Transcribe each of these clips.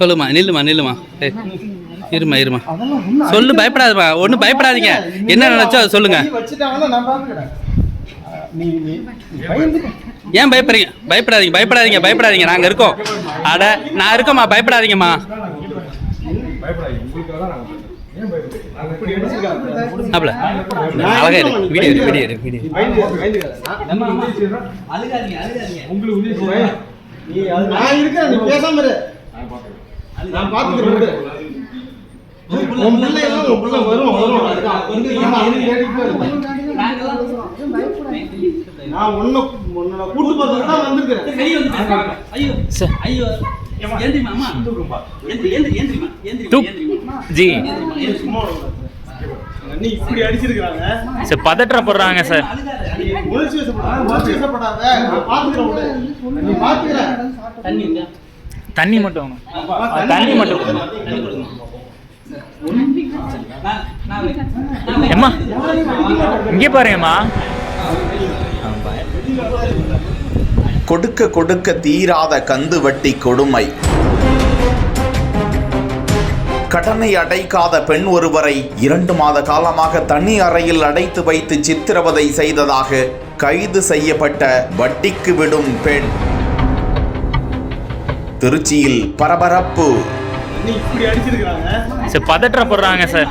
சொல்லுமா நில்லுமா நில்லுமா இருமா இருமா சொல்லு பயப்படாதமா ஒன்றும் பயப்படாதீங்க. என்ன நினைச்சோ அதை சொல்லுங்க. ஏன் பயப்படுறீங்க? பயப்படாதீங்க பயப்படாதீங்க பயப்படாதீங்க. நாங்கள் இருக்கோம். அட நான் இருக்கோம்மா பயப்படாதீங்கம்மா. அப்பல அழகா இரு. வீடியோ வீடியோ வீடியோ நான் விடு. உன் பிள்ளை எல்லாம் உன் பிள்ளை வரும், வரும். நான் உன்னை உன்னை கூட்டு போறதுக்கு தான் வந்திருக்கிறேன். அடிச்சிருக்கிறாங்க. சார் பதற்றம் போடுறாங்க சார். உணர்ச்சி வசப்படாத. பாத்துக்கிறேன் தண்ணி மட்டும் தண்ணி மட்டும் ஏம்மா இங்கே பாருங்கம்மா. கொடுக்க கொடுக்க தீராத கந்து வட்டி கொடுமை. கடனை அடைக்காத பெண் ஒருவரை இரண்டு மாத காலமாக தனி அறையில் அடைத்து வைத்து சித்திரவதை செய்ததாக கைது செய்யப்பட்ட வட்டிக்கு விடும் பெண். திருச்சியில் பரபரப்பு. நீ இப்படி அடிச்சிருக்கிறாங்க. சார் பதற்றம் போடுறாங்க சார்.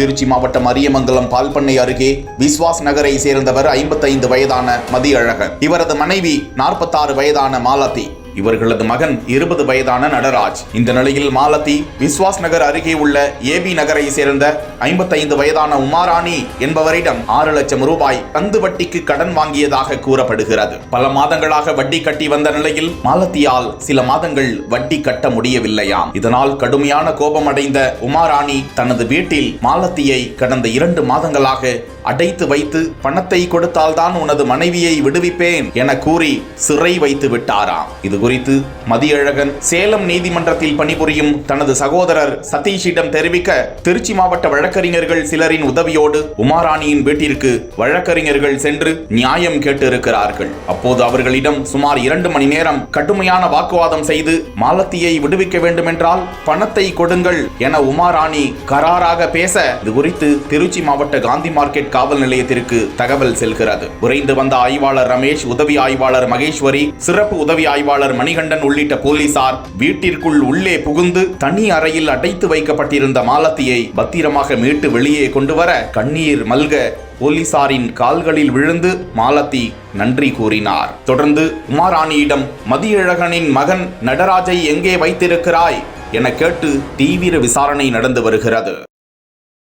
திருச்சி மாவட்டம் அரியமங்கலம் பால்பண்ணை அருகே விஸ்வாஸ் நகரை சேர்ந்தவர் ஐம்பத்தைந்து வயதான மதியழகன் இவரது மனைவி நாற்பத்தாறு வயதான மாலதி. இவர்களது மகன் இருபது வயதான நடராஜ். இந்த நிலையில் மாலதி விஸ்வாஸ் நகர் அருகே உள்ள ஏபி நகரை சேர்ந்த ஐம்பத்தைந்து வயதான உமாராணி என்பவரிடம் ஆறு லட்சம் ரூபாய் பந்து வட்டிக்கு கடன் வாங்கியதாக கூறப்படுகிறது. பல மாதங்களாக வட்டி கட்டி வந்த நிலையில் மாலத்தியால் சில மாதங்கள் வட்டி கட்ட முடியவில்லையாம். இதனால் கடுமையான கோபம் அடைந்த உமாராணி தனது வீட்டில் மாலத்தியை கடந்த இரண்டு மாதங்களாக அடைத்து வைத்து பணத்தை கொடுத்தால்தான் உனது மனைவியை விடுவிப்பேன் என கூறி சிறை வைத்து விட்டாராம். இது குறித்து மதியழகன் சேலம் நீதிமன்றத்தில் பணிபுரியும் தனது சகோதரர் சதீஷிடம் தெரிவிக்க திருச்சி மாவட்ட வழக்கறிஞர்கள் சிலரின் உதவியோடு உமாராணியின் வீட்டிற்கு வழக்கறிஞர்கள் சென்று நியாயம் கேட்டிருக்கிறார்கள். அப்போது அவர்களிடம் சுமார் இரண்டு மணி நேரம் கடுமையான வாக்குவாதம் செய்து மாலத்தியை விடுவிக்க வேண்டுமென்றால் பணத்தை கொடுங்கள் என உமாராணி கராராக பேச இது குறித்து திருச்சி மாவட்ட காந்தி மார்க்கெட் காவல் நிலையத்திற்கு தகவல் செல்கிறது. விரைந்து வந்த ஆய்வாளர் ரமேஷ் உதவி ஆய்வாளர் மகேஸ்வரி சிறப்பு உதவி ஆய்வாளர் மணிகண்டன் உள்ளிட்ட போலீசார் வீட்டிற்குள் உள்ளே புகுந்து தனி அறையில் அடைத்து வைக்கப்பட்டிருந்த மாலத்தியை பத்திரமாக மீட்டு வெளியே கொண்டு வர கண்ணீர் மல்க போலீசாரின் கால்களில் விழுந்து மாலத்தி நன்றி கூறினார். தொடர்ந்து உமாராணியிடம் மதியழகனின் மகன் நடராஜை எங்கே வைத்திருக்கிறாய்? என கேட்டு தீவிர விசாரணை நடந்து வருகிறது.